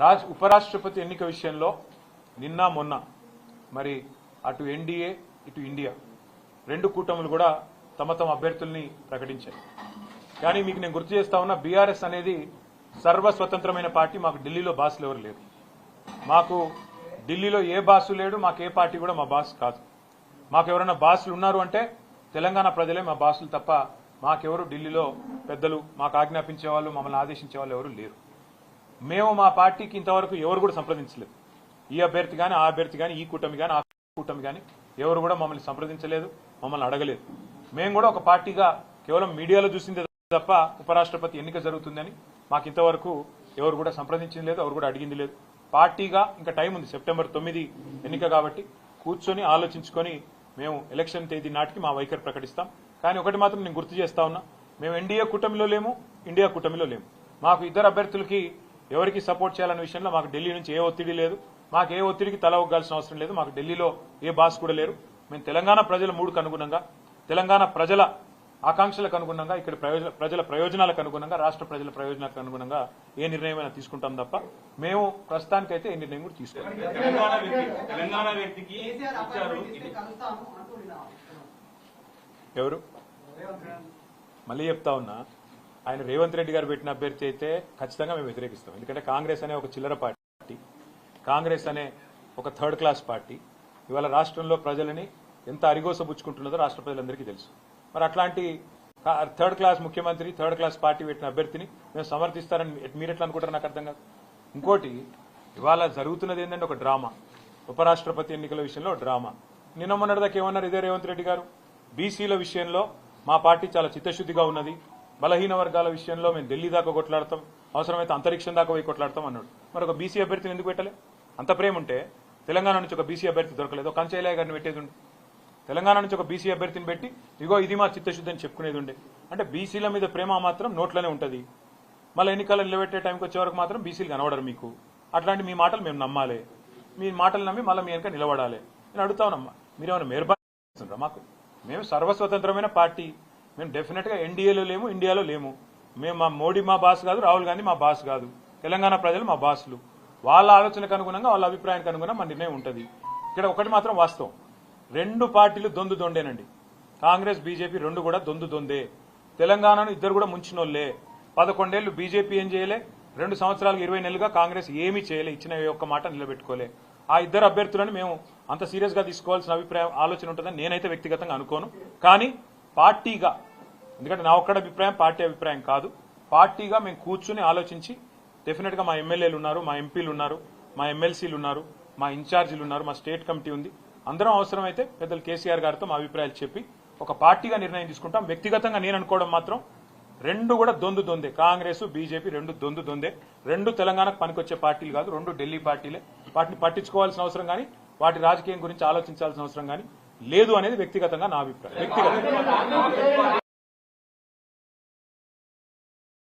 రాజ్ ఉపరాష్ట్రపతి ఎన్నిక విషయంలో నిన్న మొన్న మరి అటు ఎన్డీఏ ఇటు ఇండియా రెండు కూటములు కూడా తమ తమ అభ్యర్థుల్ని ప్రకటించాయి. కానీ మీకు నేను గుర్తు చేస్తా ఉన్నా బీఆర్ఎస్ అనేది సర్వస్వతంత్రమైన పార్టీ మాకు ఢిల్లీలో బాసులు ఎవరు లేరు. మాకు ఢిల్లీలో ఏ బాసు లేడు మాకు ఏ పార్టీ కూడా మా బాస్ కాదు. మాకు ఎవరైనా బాసులు ఉన్నారు అంటే తెలంగాణ ప్రజలే మా బాసులు తప్ప మాకెవరు ఢిల్లీలో పెద్దలు మాకు ఆజ్ఞాపించే వాళ్ళు మమ్మల్ని ఆదేశించే వాళ్ళు ఎవరు లేరు. మేము మా పార్టీకి ఇంతవరకు ఎవరు కూడా సంప్రదించలేదు. ఈ అభ్యర్థి కానీ ఆ అభ్యర్థి కానీ ఈ కూటమి కానీ ఆ కూటమి కానీ ఎవరు కూడా మమ్మల్ని సంప్రదించలేదు మమ్మల్ని అడగలేదు. మేము కూడా ఒక పార్టీగా కేవలం మీడియాలో చూసిందే తప్ప ఉపరాష్ట్రపతి ఎన్నిక జరుగుతుందని మాకు ఇంతవరకు ఎవరు కూడా సంప్రదించింది లేదు ఎవరు కూడా అడిగింది లేదు. పార్టీగా ఇంకా టైం ఉంది సెప్టెంబర్ తొమ్మిది ఎన్నిక కాబట్టి కూర్చొని ఆలోచించుకొని మేము ఎలక్షన్ తేదీ నాటికి మా వైఖరి ప్రకటిస్తాం. కానీ ఒకటి మాత్రం నేను గుర్తు చేస్తా ఉన్నా మేము ఎన్డీఏ కూటమిలో లేము ఇండియా కూటమిలో లేము. మాకు ఇద్దరు అభ్యర్థులకి ఎవరికి సపోర్ట్ చేయాలనే విషయంలో మాకు ఢిల్లీ నుంచి ఏ ఒత్తిడి లేదు. మాకు ఏ ఒత్తిడికి తల ఒగ్గాల్సిన అవసరం లేదు. మాకు ఢిల్లీలో ఏ బాస్ కూడా లేరు. మేము తెలంగాణ ప్రజల మూడుకు అనుగుణంగా తెలంగాణ ప్రజల ఆకాంక్షలకు అనుగుణంగా ఇక్కడ ప్రయోజన ప్రజల ప్రయోజనాలకు అనుగుణంగా రాష్ట్ర ప్రజల ప్రయోజనాలకు అనుగుణంగా ఏ నిర్ణయమైనా తీసుకుంటాం తప్ప మేము ప్రస్తుతానికైతే ఏ నిర్ణయం కూడా నిన్న ఎవరు. మళ్ళీ చెప్తా ఉన్నా ఆయన రేవంత్ రెడ్డి గారు పెట్టిన అభ్యర్థి అయితే ఖచ్చితంగా మేము వ్యతిరేకిస్తాం. ఎందుకంటే కాంగ్రెస్ అనే ఒక చిల్లర పార్టీ. కాంగ్రెస్ అనే ఒక థర్డ్ క్లాస్ పార్టీ. ఇవాళ రాష్ట్రంలో ప్రజలని ఎంత అరిగోసపుచ్చుకుంటున్నదో రాష్ట్ర ప్రజలందరికీ తెలుసు. మరి అట్లాంటి థర్డ్ క్లాస్ ముఖ్యమంత్రి థర్డ్ క్లాస్ పార్టీ పెట్టిన అభ్యర్థిని మేము సమర్థిస్తారని మీరు ఎట్లా అనుకుంటారు నాకు అర్థం కాదు. ఇంకోటి ఇవాళ జరుగుతున్నది ఏంటంటే ఒక డ్రామా. ఉపరాష్ట్రపతి ఎన్నికల విషయంలో డ్రామా. నిన్న మొన్నటిదాకా ఏమన్నారు ఇదే రేవంత్ రెడ్డి గారు? బీసీల విషయంలో మా పార్టీ చాలా చిత్తశుద్ధిగా ఉన్నది. బలహీన వర్గాల విషయంలో మేము ఢిల్లీ దాకా కొట్లాడతాం. అవసరమైతే అంతరిక్షం దాకా పోయి కొట్లాడతాం అన్నాడు. మరి ఒక బీసీ అభ్యర్థిని ఎందుకు పెట్టలే? అంత ప్రేమ ఉంటే తెలంగాణ నుంచి ఒక బీసీ అభ్యర్థి దొరకలేదు. ఒక కంచైలయ్య గారిని పెట్టేది ఉండే. తెలంగాణ నుంచి ఒక బీసీ అభ్యర్థిని పెట్టి ఇగో ఇది మా చిత్తశుద్ధి అని చెప్పుకునేది ఉండే. అంటే బీసీల మీద ప్రేమ మాత్రం నోట్లోనే ఉంటుంది. మళ్ళీ ఎన్నికలు నిలబెట్టే టైంకి వచ్చే వరకు మాత్రం బీసీలు కనబడరు మీకు. అట్లాంటి మీ మాటలు మేము నమ్మాలి. మీ మాటలు నమ్మి మళ్ళీ మీ వెనక నిలబడాలి. నేను అడుగుతా ఉన్నామ్మా మీరేమైనా మెహర్బాన్ మాకు? మేము సర్వస్వతంత్రమైన పార్టీ. మేము డెఫినెట్గా ఎన్డీఏలో లేము ఇండియాలో లేము. మేము మా మోడీ మా బాస్ కాదు రాహుల్ గాంధీ మా బాస్ కాదు. తెలంగాణ ప్రజలు మా బాసులు. వాళ్ళ ఆలోచనకు అనుగుణంగా వాళ్ళ అభిప్రాయానికి అనుగుణంగా మా నిర్ణయం ఉంటుంది. ఇక్కడ ఒకటి మాత్రం వాస్తవం. రెండు పార్టీలు దొందు దొండేనండి. కాంగ్రెస్ బీజేపీ రెండు కూడా దొందు దొందే. తెలంగాణను ఇద్దరు కూడా ముంచినోళ్ళే పదకొండేళ్ళు బీజేపీ ఏం చేయలే రెండు సంవత్సరాలకు ఇరవై నెలలుగా కాంగ్రెస్ ఏమీ చేయలే ఇచ్చిన ఒక్క మాట నిలబెట్టుకోలే. ఆ ఇద్దరు అభ్యర్థులను మేము అంత సీరియస్గా తీసుకోవాల్సిన అభిప్రాయం ఆలోచన ఉంటుందని నేనైతే వ్యక్తిగతంగా అనుకోను. కానీ పార్టీగా ఎందుకంటే నా ఒక్కడ అభిప్రాయం పార్టీ అభిప్రాయం కాదు. పార్టీగా మేము కూర్చుని ఆలోచించి డెఫినెట్గా మా ఎమ్మెల్యేలు ఉన్నారు మా ఎంపీలు ఉన్నారు మా ఎమ్మెల్సీలు ఉన్నారు మా ఇన్ఛార్జీలు ఉన్నారు మా స్టేట్ కమిటీ ఉంది. అందరం అవసరమైతే పెద్దలు కేసీఆర్ గారితో మా అభిప్రాయాలు చెప్పి ఒక పార్టీగా నిర్ణయం తీసుకుంటాం. వ్యక్తిగతంగా నేను అనుకోవడం మాత్రం రెండు కూడా దొందు దొందే. కాంగ్రెస్ బీజేపీ రెండు దొందు దొందే. రెండు తెలంగాణకు పనికొచ్చే పార్టీలు కాదు రెండు ఢిల్లీ పార్టీలే. వాటిని పట్టించుకోవాల్సిన అవసరం కానీ వాటి రాజకీయం గురించి ఆలోచించాల్సిన అవసరం కానీ లేదు అనేది వ్యక్తిగతంగా నా అభిప్రాయం. వ్యక్తిగతంగా.